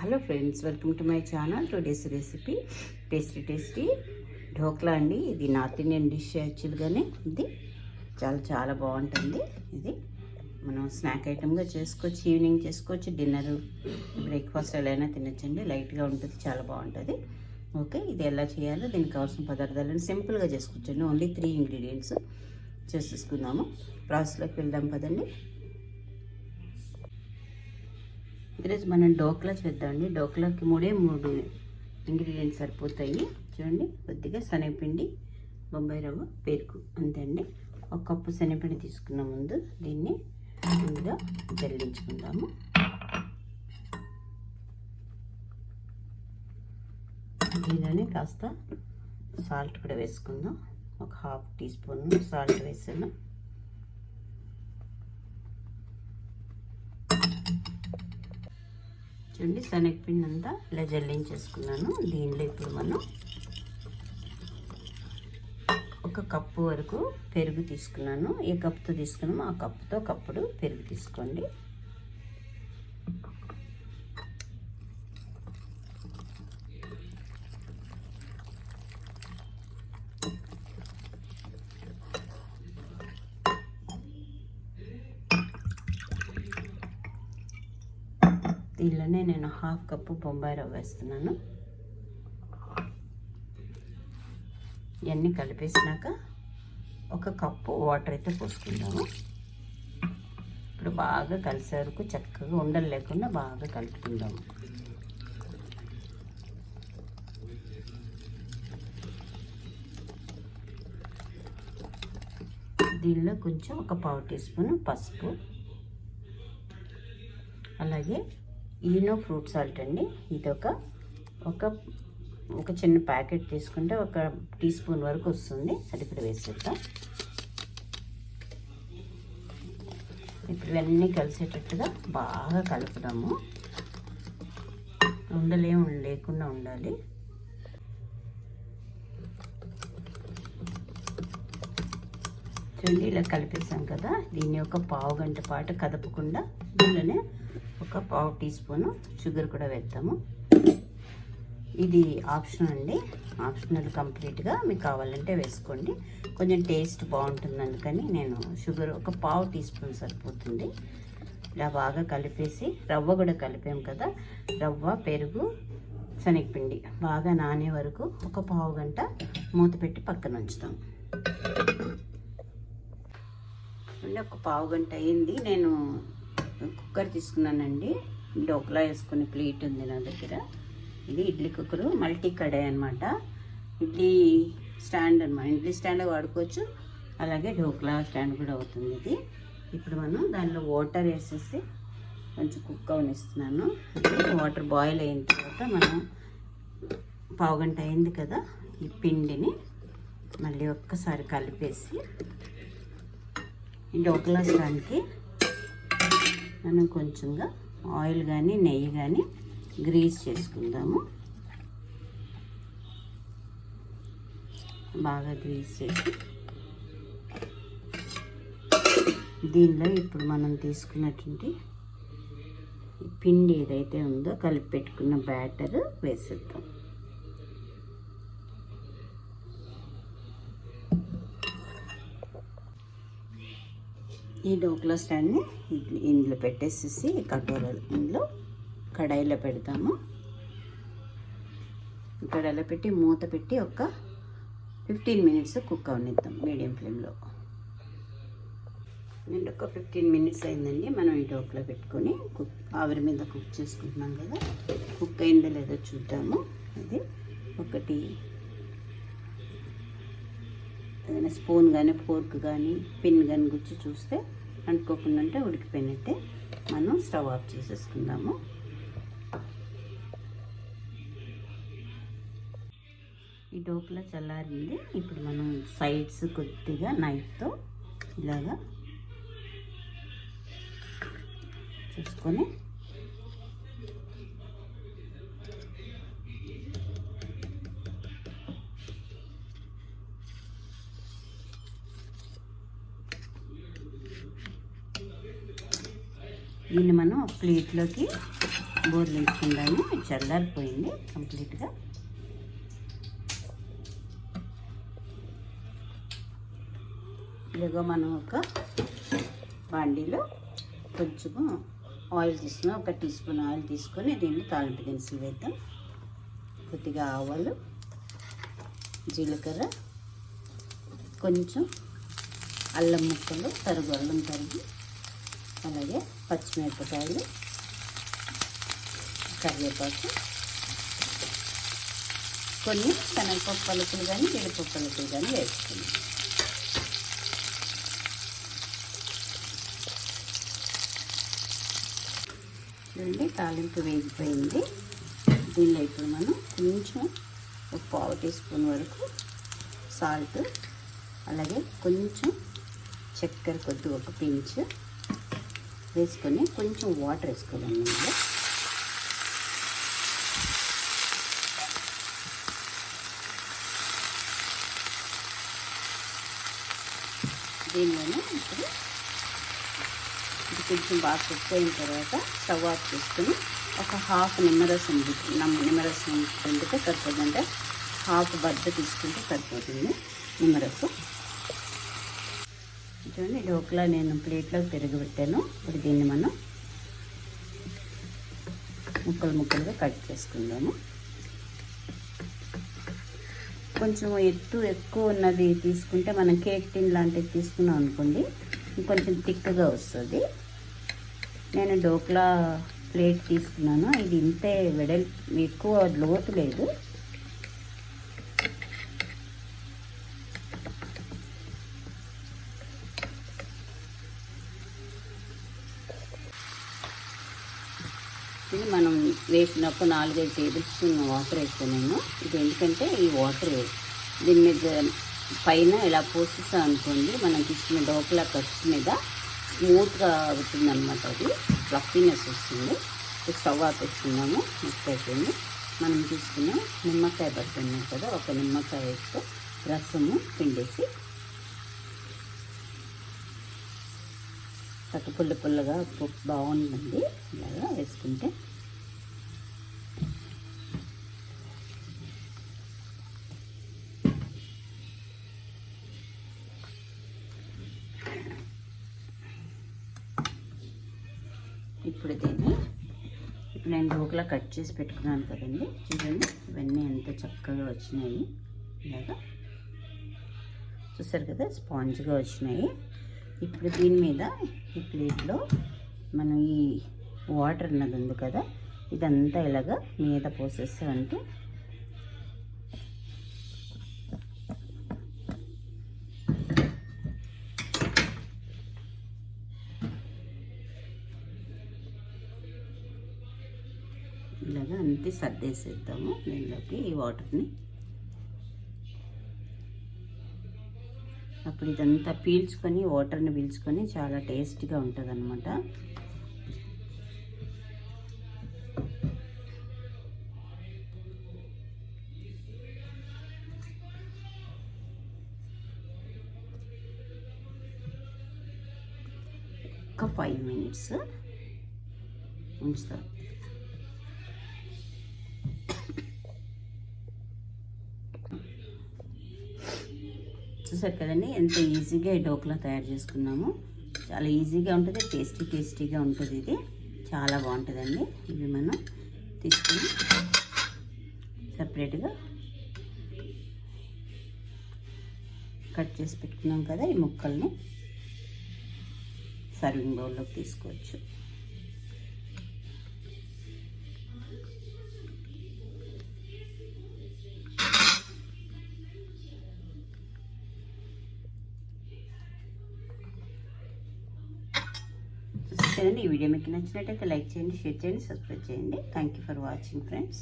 Hello friends welcome to my channel. Today's recipe tasty tasty dhokla అండి. ఇది north Indian dish యాక్చువల్గానే. ఇది చాలా చాలా బాగుంటుంది. ఇది మనం స్నాక్ ఐటమ్గా చేసుకోవచ్చు ఈవినింగ్ చేసుకోవచ్చు డిన్నర్ బ్రేక్ఫాస్ట్ ఎలా అయినా తినచ్చండి. లైట్గా ఉంటుంది చాలా బాగుంటుంది. ఓకే ఇది ఎలా చేయాలో దీనికి కావాల్సిన పదార్థాలను సింపుల్గా చేసుకోవచ్చండి. ఓన్లీ త్రీ ఇంగ్రీడియంట్స్ చేసేసుకుందాము. ప్రాసెస్లోకి వెళ్దాం కదండి ఈరోజు మనం డోక్లా చేద్దామండి. డోక్లాకి మూడే మూడు ఇంగ్రీడియంట్స్ సరిపోతాయి. చూడండి కొద్దిగా శనగపిండి బొంబాయి రవ్వ పెరుగు అంతే అండి. ఒక కప్పు శనగపిండి తీసుకున్న ముందు. దీన్ని ముందుగా జల్లించుకుందాము. దీనిలోనే కాస్త సాల్ట్ కూడా వేసుకుందాం. ఒక హాఫ్ టీ స్పూన్ సాల్ట్ వేసాను. చూడండి శనగపిండి అంతా ఇలా జల్లించేసుకున్నాను. దీనిలో ఇప్పుడు మనం ఒక కప్పు వరకు పెరుగు తీసుకున్నాను. ఏ కప్పుతో తీసుకున్నామో ఆ కప్పుతో కప్పుడు పెరుగు తీసుకోండి. దీనిలోనే నేను హాఫ్ కప్పు బొంబాయి రవ్వ వేస్తున్నాను. ఇవన్నీ కలిపేసినాక ఒక కప్పు వాటర్ అయితే పోసుకుందాము. ఇప్పుడు బాగా కలిసే వరకు చక్కగా ఉండలు లేకుండా బాగా కలుపుకుందాము. దీనిలో కొంచెం ఒక పావు టీ స్పూన్ పసుపు. అలాగే ఈనో ఫ్రూట్ సాల్ట్ అండి. ఇది ఒక ఒక ఒక చిన్న ప్యాకెట్ తీసుకుంటే ఒక టీ స్పూన్ వరకు వస్తుంది. అది ఇప్పుడు వేసేద్దాం. ఇప్పుడు ఇవన్నీ కలిసేటట్టుగా బాగా కలుపుదాము. ఉండలేం లేకుండా ఉండాలి. చూడండి ఇలా కలిపేసాం కదా. దీన్ని ఒక పావు గంట పాటు కదపకుండా దీనిలోనే ఒక పావు టీ స్పూను షుగర్ కూడా వేద్దాము. ఇది ఆప్షన్ అండి. ఆప్షనల్ కంప్లీట్గా మీకు కావాలంటే వేసుకోండి. కొంచెం టేస్ట్ బాగుంటుంది అందుకని నేను షుగర్ ఒక పావు టీ స్పూన్ సరిపోతుంది. ఇలా బాగా కలిపేసి రవ్వ కూడా కలిపాం కదా. రవ్వ పెరుగు శనగపిండి బాగా నానే వరకు ఒక పావు గంట మూత పెట్టి పక్కన ఉంచుతాం. ఒక పావు గంట అయింది. నేను కుక్కర్ తీసుకున్నానండి. డోక్లా వేసుకునే ప్లేట్ ఉంది నా దగ్గర. ఇది ఇడ్లీ కుక్కరు మల్టీ కడాయి అనమాట ఇడ్లీ స్టాండ్ అనమాట ఇడ్లీ స్టాండ్ వాడుకోవచ్చు. అలాగే డోక్లా స్టాండ్ కూడా అవుతుంది ఇది. ఇప్పుడు మనం దానిలో వాటర్ వేసేసి కొంచెం కుక్ అవనిస్తున్నాను. వాటర్ బాయిల్ అయిన తర్వాత మనం పావుగంట అయింది కదా ఈ పిండిని మళ్ళీ ఒక్కసారి కలిపేసి ఈ డోక్లా స్టాండ్కి మనం కొంచెంగా ఆయిల్ కానీ నెయ్యి కానీ గ్రీస్ చేసుకుందాము. బాగా గ్రీస్ చేసి దీనిలో ఇప్పుడు మనం తీసుకున్నటువంటి పిండి ఏదైతే ఉందో కలిపి పెట్టుకున్న బ్యాటర్ వేసేద్దాం. ఈ డోక్లో స్టాండ్ని ఇందులో పెట్టేసేసి కటోరలు ఇందులో కడాయిలో పెడతాము. కడాయిలో పెట్టి మూత పెట్టి ఒక ఫిఫ్టీన్ మినిట్స్ కుక్ అవనిద్దాం మీడియం ఫ్లేమ్లో. నేను ఒక ఫిఫ్టీన్ మినిట్స్ అయిందండి. మనం ఈ డోక్లో పెట్టుకొని కుక్ ఆవిరి మీద కుక్ చేసుకుంటున్నాం కదా. కుక్ అయిందో లేదో చూద్దాము. అది ఒకటి ఏదైనా స్పూన్ కానీ ఫోర్క్ కానీ పిన్ కానీ గుచ్చి చూస్తే అంటుకోకుండా అంటే ఉడికిపోయినట్టే మనం స్టవ్ ఆఫ్ చేసేసుకుందాము. ఈ డోక్లా చల్లారింది. ఇప్పుడు మనం సైడ్స్ కొద్దిగా నైఫ్తో ఇలాగా చూసుకొని దీన్ని మనం ఒక ప్లేట్లోకి బోర్లించుకుందాము ఇది చల్లారిపోయింది కంప్లీట్గా. ఇదిగో మనం ఒక బాండీలో కొంచెము ఆయిల్ తీసుకుని ఒక టీ స్పూన్ ఆయిల్ తీసుకొని దీన్ని తాలింపు దినుసులు వేద్దాం. కొద్దిగా ఆవాలు జీలకర్ర కొంచెం అల్లం ముక్కలు తరుగు అల్లం తరిగి అలాగే పచ్చిమిరపకాయలు కరివేపాకు కొన్ని శనగపప్పు పలుకులు కానీ జీడిపప్పు పలుకులు కానీ వేసుకుంది చూడండి తాలింపు వేగిపోయింది. దీనిలో ఇప్పుడు మనం కొంచెం ఒక పావు టీ స్పూన్ వరకు సాల్ట్ అలాగే కొంచెం చక్కెర కొద్ది ఒక పించ్ వేసుకొని కొంచెం వాటర్ వేసుకోవాలి అందులో. దీనిలోనే ఇప్పుడు ఇది కొంచెం బాగా కుక్ అయిన తర్వాత స్టవ్ ఆఫ్ చేసుకుని ఒక హాఫ్ నిమ్మరసం నమ్మ నిమ్మరసం పిండితే సరిపోతుందంటే హాఫ్ బద్ద తీసుకుంటే సరిపోతుంది నిమ్మరసం. చూడండి డోక్లా నేను ప్లేట్లో తిరగబెట్టాను ఇప్పుడు దీన్ని మనం ముక్కలు ముక్కలుగా కట్ చేసుకుందాము. కొంచెం ఎత్తు ఎక్కువ ఉన్నది తీసుకుంటే మనం కేక్ టిన్ లాంటివి తీసుకున్నాం అనుకోండి ఇంకొంచెం థిక్గా వస్తుంది. నేను డోక్లా ప్లేట్ తీసుకున్నాను. ఇది ఇంతే వెడల్ ఎక్కువ లోతు లేదు. వచ్చి మనం వేసినప్పుడు నాలుగైదు టేబుల్ స్పూన్ వాటర్ వేస్తాను నేను ఇది ఎందుకంటే ఈ వాటర్ దీని మీద పైన ఇలా పోసేస్తాం అనుకోండి మనం తీసుకున్న డోకల కట్స్ మీద స్మూత్గా అవుతుంది అనమాట అది. ఫ్లఫీనెస్ వస్తుంది. స్టవ్ ఆపేస్తున్నాము. మిక్స్ అయిపోయింది. మనం తీసుకున్న నిమ్మకాయ పడుతున్నాం కదా ఒక నిమ్మకాయ వేస్తే రసము పిండేసి చక్క పుల్ల పుల్లగా ఉప్పు బాగుంటుంది ఇలాగా వేసుకుంటే. ఇప్పుడు దీన్ని ఇప్పుడు నేను డోకలా కట్ చేసి పెట్టుకున్నాను కదండి. చూడండి ఇవన్నీ ఎంత చక్కగా వచ్చినాయి. ఇలాగా. చూసారు కదా స్పాంజ్గా వచ్చినాయి. ఇప్పుడు దీని మీద ఈ ప్లేట్లో మనం ఈ వాటర్ అన్నది ఉంది కదా ఇదంతా ఇలాగా మీద పోసేస్తామంటే ఇలాగా అంతే సర్దేసేద్దాము. దీనిలోకి ఈ వాటర్ని అప్పుడు ఇదంతా పీల్చుకొని వాటర్ని పీల్చుకొని చాలా టేస్ట్గా ఉంటుంది అనమాట ఒక ఫైవ్ మినిట్స్ ఉంచుతారు చూసారు కదండి ఎంత ఈజీగా ఈ డోక్లా తయారు చేసుకున్నాము. చాలా ఈజీగా ఉంటుంది టేస్టీ టేస్టీగా ఉంటుంది ఇది. చాలా బాగుంటుందండి. ఇవి మనం తీసుకుని సపరేట్గా కట్ చేసి పెట్టుకున్నాం కదా ఈ ముక్కల్ని. సర్వింగ్ బౌల్లోకి తీసుకోవచ్చు. కదండి ఈ వీడియో మీకు నచ్చినట్టయితే లైక్ చేయండి షేర్ చేయండి సబ్స్క్రైబ్ చేయండి. Thank you for watching friends